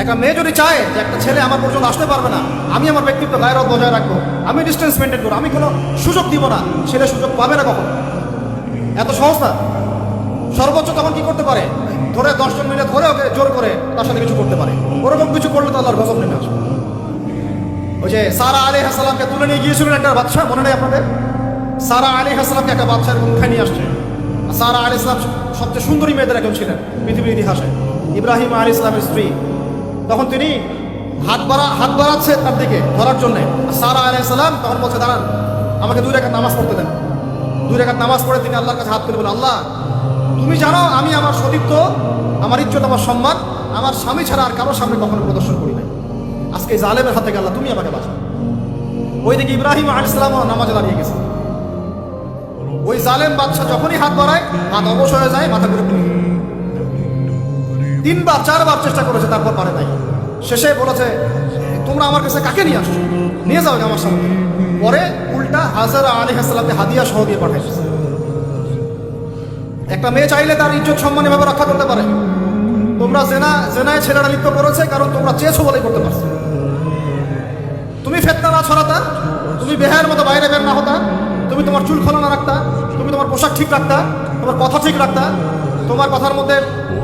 একটা মেয়ে যদি চায় যে একটা ছেলে আমার পর্যন্ত আসতে পারবে না, আমি আমার ব্যক্তিত্ব গায়ের বজায় রাখব, আমি ডিস্টেন্স মেনটেন করব, আমি কোনো সুযোগ দিব না, ছেলে সুযোগ পাবে না কখন? এত না। সর্বোচ্চ তখন কি করতে পারে? ধরে দশজন মিলে ধরে ওকে জোর করে তার সাথে কিছু করতে পারে। ওরকম কিছু করলে তো আল্লাহর গজব নেমে আসবে। ওই যে সারা আলী হাসালামকে তুলে নিয়ে গিয়েছিলেন একটা বাচ্চা মনে নেই আপনাদের? সারা আলী হাসালামকে একটা বাচ্চার মুখায় নিয়ে আসছে। সারা আলী ইসলাম সবচেয়ে সুন্দরী মেয়েদের একজন ছিলেন পৃথিবীর ইতিহাসে। ইব্রাহিম আলী ইসলামের স্ত্রী। তখন তিনি হাত বাড়া হাত বাড়াচ্ছে তার দিকে ধরার জন্যে। সারা আলী সালাম তখন বলছে, দাঁড়ান, আমাকে দুই রেখাত নামাজ পড়তে দেন। দুই রেখাত নামাজ পড়ে তিনি আল্লাহর কাছে হাত তুলে বলেন আল্লাহ, তুমি জানো আমি আমার সতীত্ব, আমার ইজ্জত, আমার সম্মান, আমার স্বামী ছাড়া আর কারোর সামনে কখনো প্রদর্শন করি নাই। আজকে জালেমের হাতে গেল তুমি আমাকে বাঁচাও। ওইদিকে ইব্রাহিম আলাইসালাম নামাজে দাঁড়িয়ে গেছে। ওই জালেম বাদশা যখনই হাত বাড়ায়, হাত অবশ হয়ে যায়, মাথা করে তুলে তিনবার, চারবার চেষ্টা করেছে, তারপর পারে নাই। শেষে বলেছে, তোমরা আমার কাছে কাকে নিয়ে আসছো? নিয়ে যাও আমার সামনে। পরে উল্টা হাজার আলী হাসলামকে হাদিয়া সহ দিয়ে পাঠাইছে একটা মেয়ে চাইলে তার ইজ্জত, সম্মান এভাবে রক্ষা করতে পারে। তোমরা জেনা, জেনায় ছেলেরা লিপ্ত করেছে, কারণ তোমরা চেয়েছো বলেই করতে পারছ। তুমি ফেতনা না ছড়াতা, তুমি বেহায়ের মতো বাইরে বের না হতা, তুমি তোমার চুল খোলা না রাখতা, তুমি তোমার পোশাক ঠিক রাখতা, তোমার কথা ঠিক রাখতা, তোমার কথার মধ্যে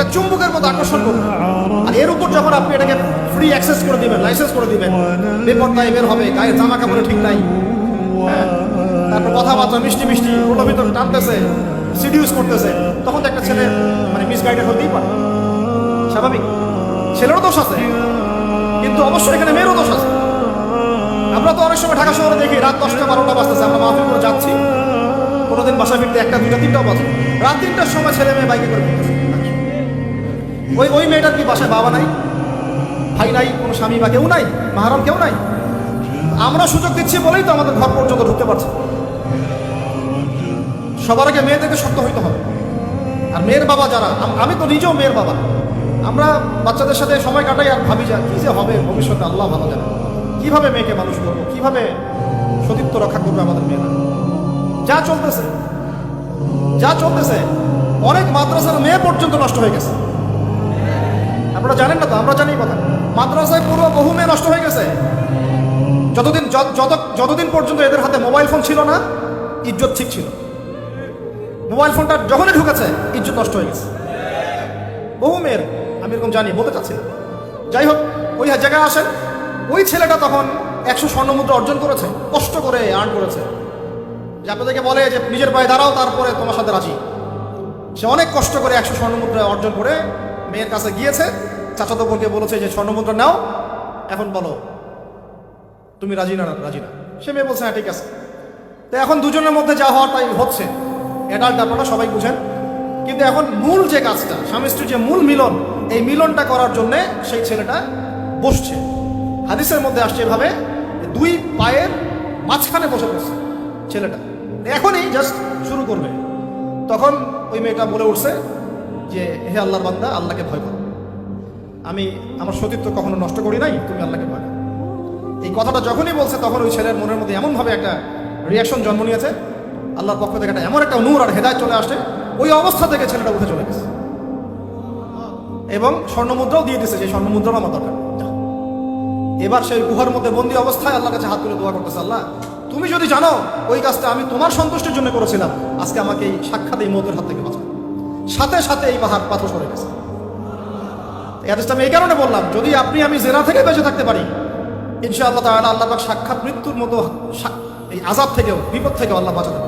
এটা চুম্বকের মতো আকর্ষণ করবে। আর এর উপর যখন আপনি এটাকে ফ্রি অ্যাক্সেস করে দিবেন লাইসেন্স করে দিবেন বেপরদায় বের হবে গায়ে জামা কাপড়ে ঠিক নাই। হ্যাঁ, তারপর কথাবার্তা মিষ্টি মিষ্টি ওটার ভিতর টানতেছে সিডিউস করতেছে তখন তো একটা ছেলে মানে মিসগাইডেড হতেই পারে। স্বাভাবিক। ছেলেরও দোষ আছে কিন্তু অবশ্যই এখানে মেয়েরও দোষ আছে। আমরা তো অনেক সময় ঢাকা শহরে দেখি রাত দশটা বারোটা বাজতেছে আমরা মাহফিল করে যাচ্ছি। কোনোদিন বাসা ফিরতে একটা দুইটা তিনটাও বাজে। রাত তিনটার সময় ছেলে মেয়ে বাইকে করে ফিরতেছে ওই ওই মেয়েটার কি বাসায় বাবা নাই? ভাই নাই, কোনো স্বামী বা কেউ নাই? মাহারম কেউ নাই? আমরা সুযোগ দিচ্ছি বলেই তো আমাদের ঘর পর্যন্ত ঢুকতে পারছে। সবার আগে মেয়েদেরকে শক্ত হইতে হবে। আর মেয়ের বাবা যারা, আমি তো নিজেও মেয়ের বাবা। আমরা বাচ্চাদের সাথে সময় কাটাই আর ভাবি যা কী যে হবে ভবিষ্যতে, আল্লাহ ভালো জানে। কীভাবে মেয়েকে মানুষ করব? কীভাবে সতীত্ব রক্ষা করবে আমাদের মেয়েরা? যা চলতেছে যা চলতেছে, অনেক মাদ্রাসার মেয়ে পর্যন্ত নষ্ট হয়ে গেছে। আপনারা জানেন না তো, আমরা জানি কথা। মাদ্রাসায় পুরো বহু মেয়ে নষ্ট হয়ে গেছে। যতদিন যত- যত, যতদিন পর্যন্ত এদের হাতে মোবাইল ফোন ছিল না, ইজ্জত ঠিক ছিল। মোবাইল ফোনটা যখনই ঢুকেছে, ইজ্জত নষ্ট হয়ে গেছে। বহু মেয়ের আমি এরকম জানি, বলতে চাচ্ছি না। যাই হোক, ওই জায়গায় আসেন। ওই ছেলেটা তখন একশো স্বর্ণমুদ্রা অর্জন করেছে, কষ্ট করে আর্ন করেছে। যে আপনাদেরকে বলে যে, নিজের পায়ে দাঁড়াও, তারপরে তোমার সাথে রাজি। সে অনেক কষ্ট করে একশো স্বর্ণমুদ্রা অর্জন করে মেয়ের কাছে গিয়েছে। চাচাতো বোনকে বলেছে যে, স্বর্ণমুদ্রা নাও, এখন বলো, তুমি রাজি না রাজি না। সে মেয়ে বলছে হ্যাঁ ঠিক আছে। তো এখন দুজনের মধ্যে যা হওয়ার তাই হচ্ছে। অ্যাডাল্ট আপনারা সবাই বুঝেন। কিন্তু এখন মূল যে কাজটা, স্বামী স্ত্রীর যে মূল মিলন, এই মিলনটা করার জন্যে সেই ছেলেটা বসছে। হাদিসের মধ্যে আসছে এভাবে দুই পায়ের মাঝখানে বসে পড়ছে ছেলেটা। এখনই জাস্ট শুরু করবে। তখন ওই মেয়েটা বলে উঠছে যে, হে আল্লাহর বান্দা, আল্লাহকে ভয় করো। আমি আমার সতীত্ব কখনো নষ্ট করি নাই? তুমি আল্লাহকে ভয় এই কথাটা যখনই বলছে, তখন ওই ছেলের মনের মধ্যে এমনভাবে একটা রিয়াকশন জন্ম নিয়েছে। আল্লাহর পক্ষ থেকে একটা এমন একটা নূর আর হেদায়ত চলে আসে ওই অবস্থা থেকে ছেলেটা উঠে চলে গেছে। এবং স্বর্ণমুদ্রাও দিয়ে দিয়েছে সেই স্বর্ণমুদ্রাও আমার দরকার। এবার সেই গুহার মধ্যে বন্দি অবস্থায় আল্লাহর কাছে হাত তুলে দোয়া করতেছে, আল্লাহ, তুমি যদি জানো, ওই কাজটা আমি তোমার সন্তুষ্টির জন্য করেছিলাম, আজকে আমাকে এই সাক্ষাৎ এই মতের হাত থেকে বাঁচাও। সাথে সাথে এই পাহাড় পাথর সরে গেছে। হাদিসটা আমি এই কারণে বললাম, যদি আপনি আমি জেনা থেকে বেঁচে থাকতে পারি, ইনশাআল্লাহ তাহলে আল্লাহ সাক্ষাৎ মৃত্যুর মতো এই আজাব থেকেও, বিপদ থেকেও আল্লাহ বাঁচাতে